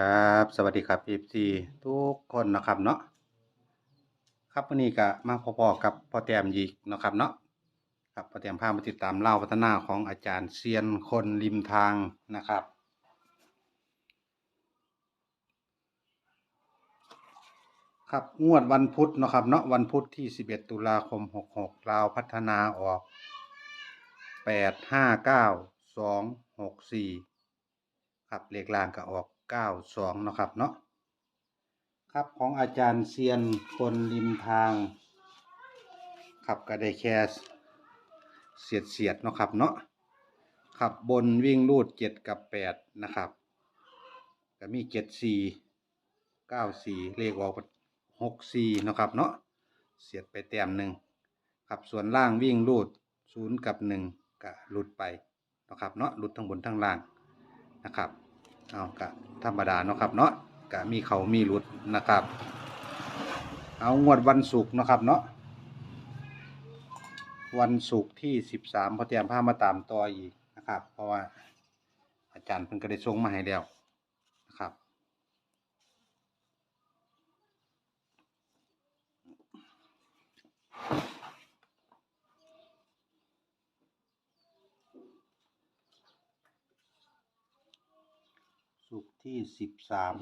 ครับ สวัสดีครับ FC ทุกคนนะครับเนาะครับวันนี้ก็มาพอๆกับพ่อแต้มอีกนะครับเนาะครับพ่อแต้มพามาติดตามเล่าพัฒนาของอาจารย์เซียนคนริมทางนะครับครับงวดวันพุธนะครับเนาะวันพุธที่ 11 ตุลาคม 66ลาวพัฒนาออก 8 5 9 2 6 4ครับเลขล่างก็ออก เนาะครับเนาะครับของอาจารย์เซียนคนริมทางครับก็ไดแค่เสียดเสียดเนาะครับเนาะครับบนวิ่งรูด7กับ8นะครับก็มี74 94เลขออก64เนาะครับเนาะเสียดไปแต้มหนึ่งครับส่วนล่างวิ่งรูด0กับ1ก็หลุดไปเนาะครับเนาะหลุดทั้งบนทั้งล่างนะครับ เอากะธรรมดาเนาะครับเนาะกะมีเขามีหลุดนะครับ เอางวดวันศุกร์เนาะครับเนาะวันศุกร์ที่สิบสามพอเตรียมผ้ามาตามต่ออีกนะครับ เพราะว่าอาจารย์เพิ่งก็ได้ส่งมาให้แล้วนะครับ ศุกร์ที่สิบสาม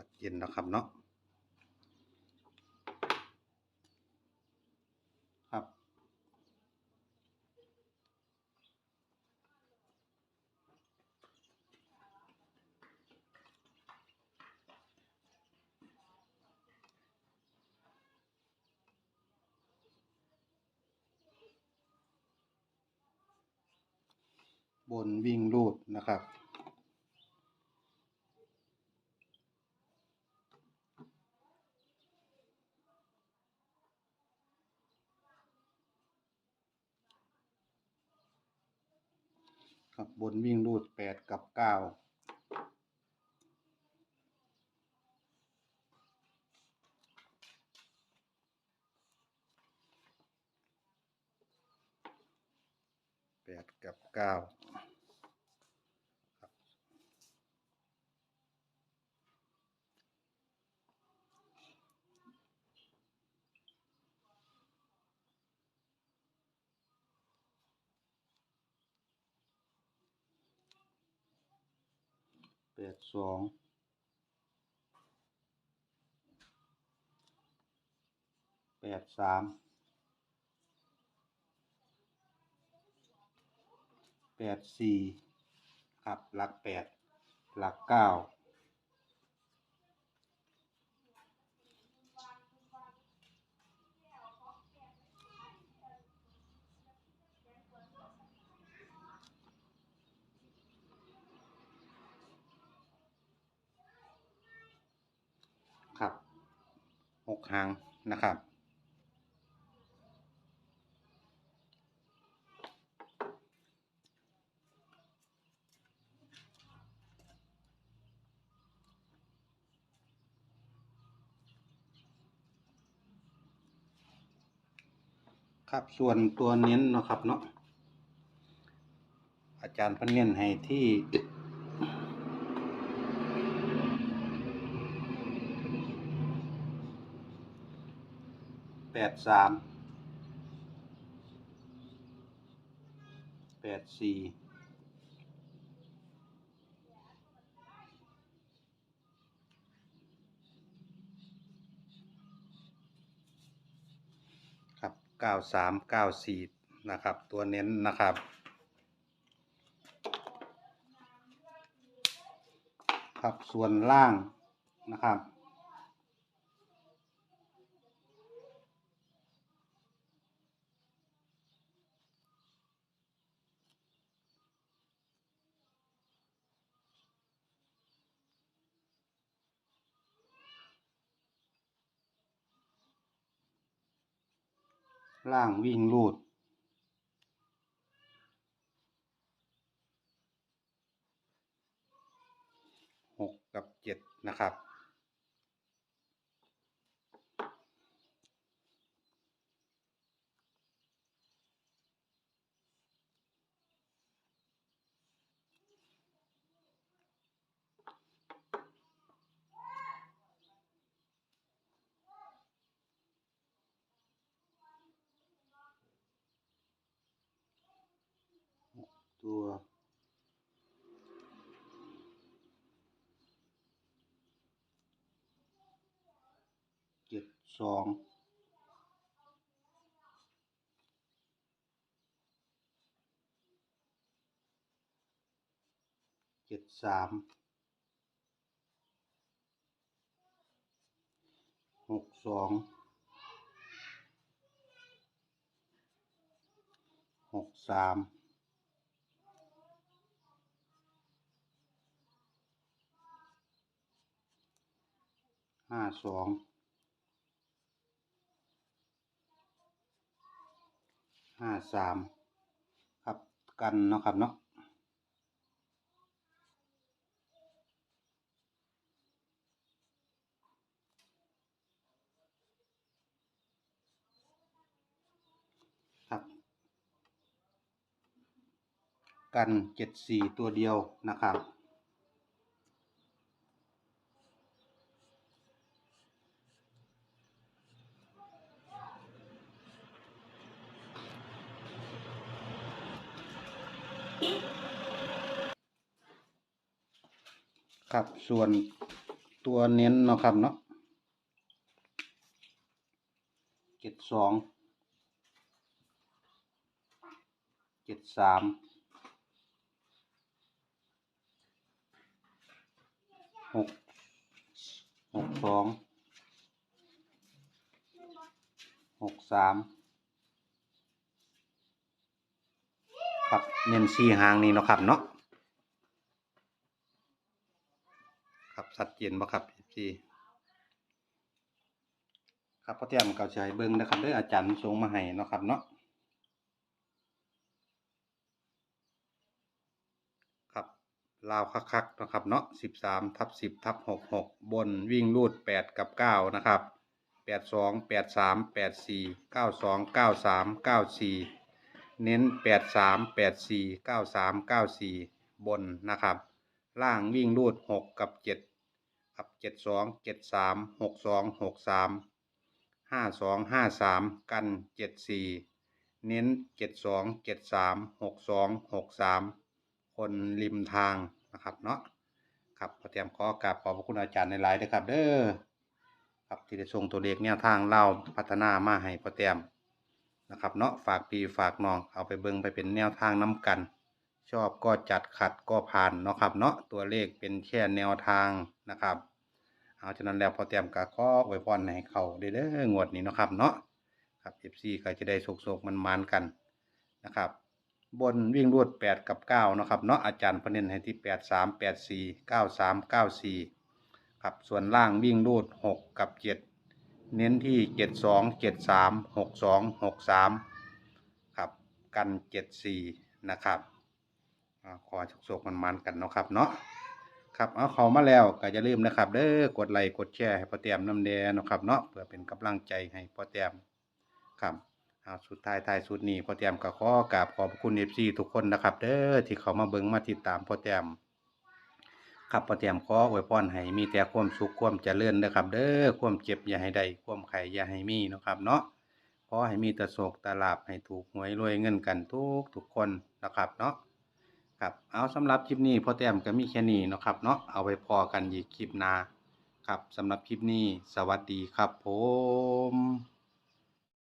ชัดเจนแล้วครับเนาะครับ บนวิ่งรูดนะครับ นวิ่งรูดแปดกับเก้าแปดกับเก้า แปดสองแปดสามแปดสี่ครับหลักแปดหลักเก้าครับห กหางนะครับ ครับส่วนตัวเน้นนะครับเนาะอาจารย์พันเน้นให้ที่ ปดสามแปดสี่ครับเก้าสามเก้าสี่นะครับ ตัวเน้นนะครับครับส่วนล่างนะครับ ล่างวิ่งลูด หกกับเจ็ดนะครับ ตัวเจ็ดสองเจ็ดสามหกสองหกสาม ห้าสองห้าสามครับกันเนาะครับเนาะครับ กันเจ็ดสี่ตัวเดียวนะครับ ครับส่วนตัวเน้นเนาะครับเนาะเจ็ดสองเจ็ดสามหกหกสองหกสามครับเน้นสี่หางนี้เนาะครับเนาะ ครับชัดเจนบ่ครับพี่ครับพ่อเตรียมเก่าใจเบิ่งนะครับเด้ออาจารย์ส่งมาให้เนาะครับเนาะครับลาวคักๆนะครับเนาะสิบสามทับสิบทับหกหกบนวิ่งรูดแปดกับเก้านะครับแปดสองแปดสามแปดสี่เก้าสองเก้าสามเก้าสี่เน้นแปดสามแปดสี่เก้าสามเก้าสี่บนนะครับ ล่างวิ่งรูดหกกับเจ็ดครับเจ็ดสองเจ็ดสามหกสองหกสามห้าสองห้าสามกันเจ็ดสี่เน้นเจ็ดสองเจ็ดสามหกสองหกสามคนริมทางนะครับเนาะครับพอเตรียมขอกราบขอบพระคุณอาจารย์ในไลน์ด้วยครับ เด้อครับที่ได้ส่งตัวเลขแนวทางเล่าพัฒนามาให้พอเตรียมนะครับเนาะฝากปีฝากน้องเอาไปเบิ่งไปเป็นแนวทางน้กัน ชอบก็จัดขัดก็ผ่านเนาะครับเนาะตัวเลขเป็นแค่แนวทางนะครับ เอาฉะนั้นแล้วพอเตรียมกะข้อไว้พรให้เขาได้เด้องวดนี้เนาะครับเนาะครับ FC ก็จะได้โศกๆมันมันกันนะครับ บนวิ่งรวด8 กับ9เนาะครับเนาะอาจารย์พเน้นให้ที่ 8 3 8 4 9 3 9 4ครับส่วนล่างวิ่งรูด 6 กับ 7 เน้นที่ 7 2 7 3 6 2 6 3ครับกัน 7 4 นะครับ ขอโชคๆมันมันๆกันเนาะครับเนาะครับเอาเขามาแล้วก็อย่าลืมนะครับ เด้อกดไลค์กดแชร์ให้พ่อแต้มน้ำแดงนาะครับเนาะเพื่อเป็นกำลังใจให้พ่อแต้มครับเอาสุดท้ายท้ายสุดนี้พ่อแต้มก็ขอกราบขอบคุณ FC ทุกคนนะครับ เด้อที่เขามาเบิ่งมาติดตามพ่อแต้มครับพ่อแต้มขออวยพรให้มีแต่ความสุขความเจริญนะครับ เด้อความเจ็บอย่าให้ได้ความไข้อย่าให้มีเนาะครับเนาะขอให้มีแต่โศกแต่ลาภให้ถูกหวยรวยเงินกันทุกทุกคนนะครับเนาะ ครับเอาสำหรับคลิปนี้พ่อแต้มก็มีแค่นี้เนาะครับเนาะเอาไปพอกันอีกคลิปหน้าครับสำหรับคลิปนี้สวัสดีครับผม